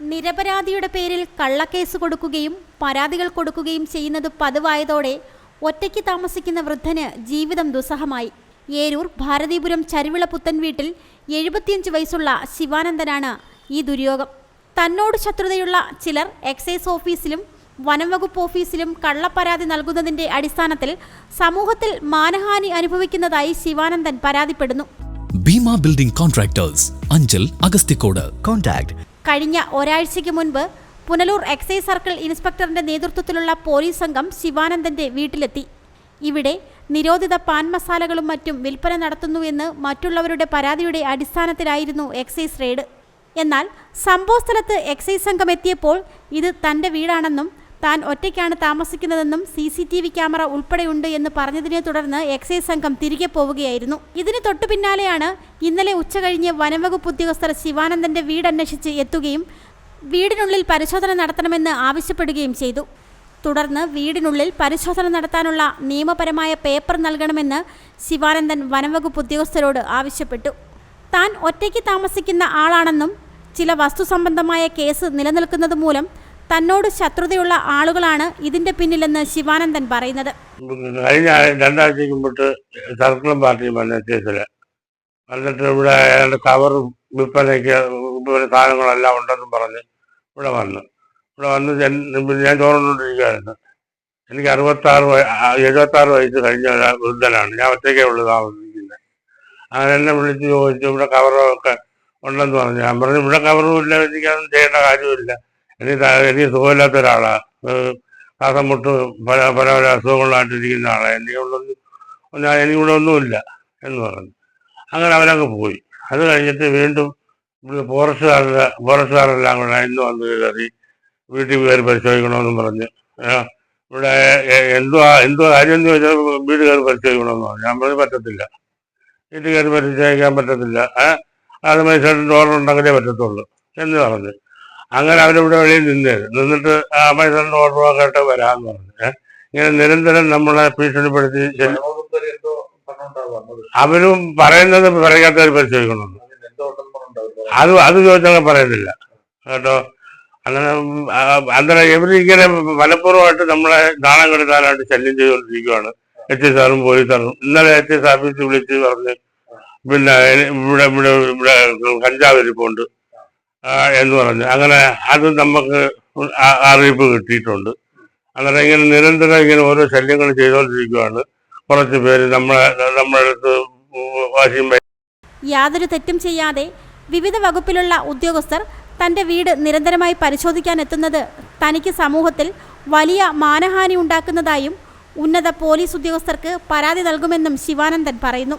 നിരപരാധിയുടെ പേരിൽ കള്ളക്കേസ് കൊടുക്കുകയും പരാതികൾ കൊടുക്കുകയും ചെയ്യുന്നത് പതിവായതോടെ ഒറ്റയ്ക്ക് താമസിക്കുന്ന വൃദ്ധന് ജീവിതം ദുസ്സഹമായി. ഏരൂർ ഭാരതീപുരം ചരുവിള പുത്തൻ വീട്ടിൽ എഴുപത്തിയഞ്ച് വയസ്സുള്ള ശിവാനന്ദനാണ് ഈ ദുര്യോഗം. തന്നോട് ശത്രുതയുള്ള ചിലർ എക്സൈസ് ഓഫീസിലും വനംവകുപ്പ് ഓഫീസിലും കള്ളപ്പരാതി നൽകുന്നതിന്റെ അടിസ്ഥാനത്തിൽ സമൂഹത്തിൽ മാനഹാനി അനുഭവിക്കുന്നതായി Sivanandan പരാതിപ്പെടുന്നു. Bheema building contractors Anchal Agasthikode Contact കഴിഞ്ഞ ഒരാഴ്ചയ്ക്ക് മുൻപ് പുനലൂർ എക്സൈസ് സർക്കിൾ ഇൻസ്പെക്ടറിന്റെ നേതൃത്വത്തിലുള്ള പോലീസ് സംഘം ശിവാനന്ദന്റെ വീട്ടിലെത്തി. ഇവിടെ നിരോധിത പാൻ മസാലകളും മറ്റും വിൽപ്പന നടത്തുന്നുവെന്ന് മറ്റുള്ളവരുടെ പരാതിയുടെ അടിസ്ഥാനത്തിലായിരുന്നു എക്സൈസ് റെയ്ഡ്. എന്നാൽ സംഭവസ്ഥലത്ത് എക്സൈസ് സംഘം എത്തിയപ്പോൾ ഇത് തന്റെ വീടാണെന്നും താൻ ഒറ്റയ്ക്കാണ് താമസിക്കുന്നതെന്നും C C T V camera ഉൾപ്പെടെയുണ്ട് എന്ന് പറഞ്ഞതിനെ തുടർന്ന് എക്സൈസ് സംഘം തിരികെ പോവുകയായിരുന്നു. ഇതിന് തൊട്ടു പിന്നാലെയാണ് ഇന്നലെ ഉച്ചകഴിഞ്ഞ് വനംവകുപ്പ് ഉദ്യോഗസ്ഥർ ശിവാനന്ദന്റെ വീടന്വേഷിച്ച് എത്തുകയും വീടിനുള്ളിൽ പരിശോധന നടത്തണമെന്ന് ആവശ്യപ്പെടുകയും ചെയ്തു. തുടർന്ന് വീടിനുള്ളിൽ പരിശോധന നടത്താനുള്ള നിയമപരമായ പേപ്പർ നൽകണമെന്ന് ശിവാനന്ദൻ വനംവകുപ്പ് ഉദ്യോഗസ്ഥരോട് ആവശ്യപ്പെട്ടു. താൻ ഒറ്റയ്ക്ക് താമസിക്കുന്ന ആളാണെന്നും ചില വസ്തുസംബന്ധമായ കേസ് നിലനിൽക്കുന്നത് മൂലം തന്നോട് ശത്രുതയുള്ള ആളുകളാണ് ഇതിന്റെ പിന്നിലെന്ന് ശിവാനന്ദൻ പറയുന്നത്. കഴിഞ്ഞ രണ്ടാഴ്ചയ്ക്ക് മുമ്പ് സർക്കിളും പാർട്ടിയും വന്ന കേസിൽ. വന്നിട്ട് ഇവിടെ ഏതാണ്ട് കവർ വിൽപ്പനയ്ക്ക് വിൽപ്പന സാധനങ്ങളെല്ലാം ഉണ്ടെന്നും പറഞ്ഞ് ഇവിടെ വന്നു. ഇവിടെ വന്ന് ഞാൻ- ചോറുകൊണ്ടിരിക്കുകയായിരുന്നു. എനിക്ക് അറുപത്താറ് എഴുപത്താറ് വയസ്സ് കഴിഞ്ഞ വൃദ്ധനാണ്. ഞാൻ ഒറ്റയ്ക്കേ ഉള്ളു താമസിക്കുന്നത്. അങ്ങനെ എന്നെ വിളിച്ച് ചോദിച്ചു ഇവിടെ കവറൊക്കെ ഉണ്ടെന്ന് പറഞ്ഞു. ഞാൻ പറഞ്ഞു ഇവിടെ കവറും ഇല്ല എനിക്കതൊന്നും ചെയ്യേണ്ട കാര്യമില്ല എനിക്ക് എനിക്ക് സുഖമില്ലാത്ത ഒരാളാണ് ശ്വാസം മുട്ട് പല പല പല അസുഖങ്ങളായിട്ടിരിക്കുന്ന ആളാണ് എനിക്കുള്ളൊന്നും ഞാൻ എനിക്കിവിടെ ഒന്നുമില്ല എന്ന് പറഞ്ഞു. അങ്ങനെ അവരങ്ങ് പോയി. അത് കഴിഞ്ഞിട്ട് വീണ്ടും ഇവിടെ ഫോറസ്റ്റുകാരുടെ ഫോറസ്റ്റുകാരെല്ലാം കൂടെ ഇന്ന് വന്ന് കയറി വീട്ടിൽ കയറി പരിശോധിക്കണമെന്നും പറഞ്ഞ്. ഇവിടെ എന്തുവാ എന്തോ കാര്യം എന്ന് ചോദിച്ചാൽ വീട് കയറി പരിശോധിക്കണമെന്ന് പറഞ്ഞു. ഞാൻ പറഞ്ഞു പറ്റത്തില്ല. വീട്ടിൽ കയറി പരിശോധിക്കാൻ പറ്റത്തില്ല. ഏഹ് അത് മൈസൂരിന്റെ ഓർഡർ ഉണ്ടെങ്കിലേ പറ്റത്തുള്ളൂ എന്ന് പറഞ്ഞു. അങ്ങനെ അവരിവിടെ വെളിയിൽ നിന്നേര് നിന്നിട്ട് ആ മൈസൂരിന്റെ ഓർഡർ ആയിട്ട് വരാന്ന് പറഞ്ഞു ഇങ്ങനെ നിരന്തരം നമ്മളെ ഭീഷണിപ്പെടുത്തി അവരും പറയുന്നത് പറയാത്തവർ പരിശോധിക്കണം അത് അത് ചോദിച്ചാൽ പറയുന്നില്ല. കേട്ടോ? അങ്ങനെ അന്നേരം ഇവരിങ്ങനെ മനഃപൂർവമായിട്ട് നമ്മളെ നാണം കെടുത്താനായിട്ട് ശല്യം ചെയ്തുകൊണ്ടിരിക്കുകയാണ് എച്ച് എസ് സാറും പോലീസാറും ഇന്നലെ എച്ച് എസ് ഓഫീസിൽ വിളിച്ച് പറഞ്ഞ് പിന്നെ ഇവിടെ ഇവിടെ ഇവിടെ കഞ്ചാവ് ഇരിപ്പുണ്ട്. എന്ന് പറഞ്ഞു. അങ്ങനെ അത് നമുക്ക് അറിയിപ്പ് കിട്ടിയിട്ടുണ്ട്. അങ്ങനെ ഇങ്ങനെ നിരന്തരം ഇങ്ങനെ ഓരോ ശല്യങ്ങൾ ചെയ്തുകൊണ്ടിരിക്കുകയാണ് കുറച്ച് പേര് നമ്മളെ നമ്മുടെ അടുത്ത് യാതൊരു തെറ്റും ചെയ്യാതെ വിവിധ വകുപ്പിലുള്ള ഉദ്യോഗസ്ഥർ തന്റെ വീട് നിരന്തരമായി പരിശോധിക്കാൻ എത്തുന്നത് തനിക്ക് സമൂഹത്തിൽ വലിയ മാനഹാനി ഉണ്ടാക്കുന്നതായും ഉന്നത പോലീസ് ഉദ്യോഗസ്ഥർക്ക് പരാതി നൽകുമെന്നും ശിവാനന്ദൻ പറയുന്നു.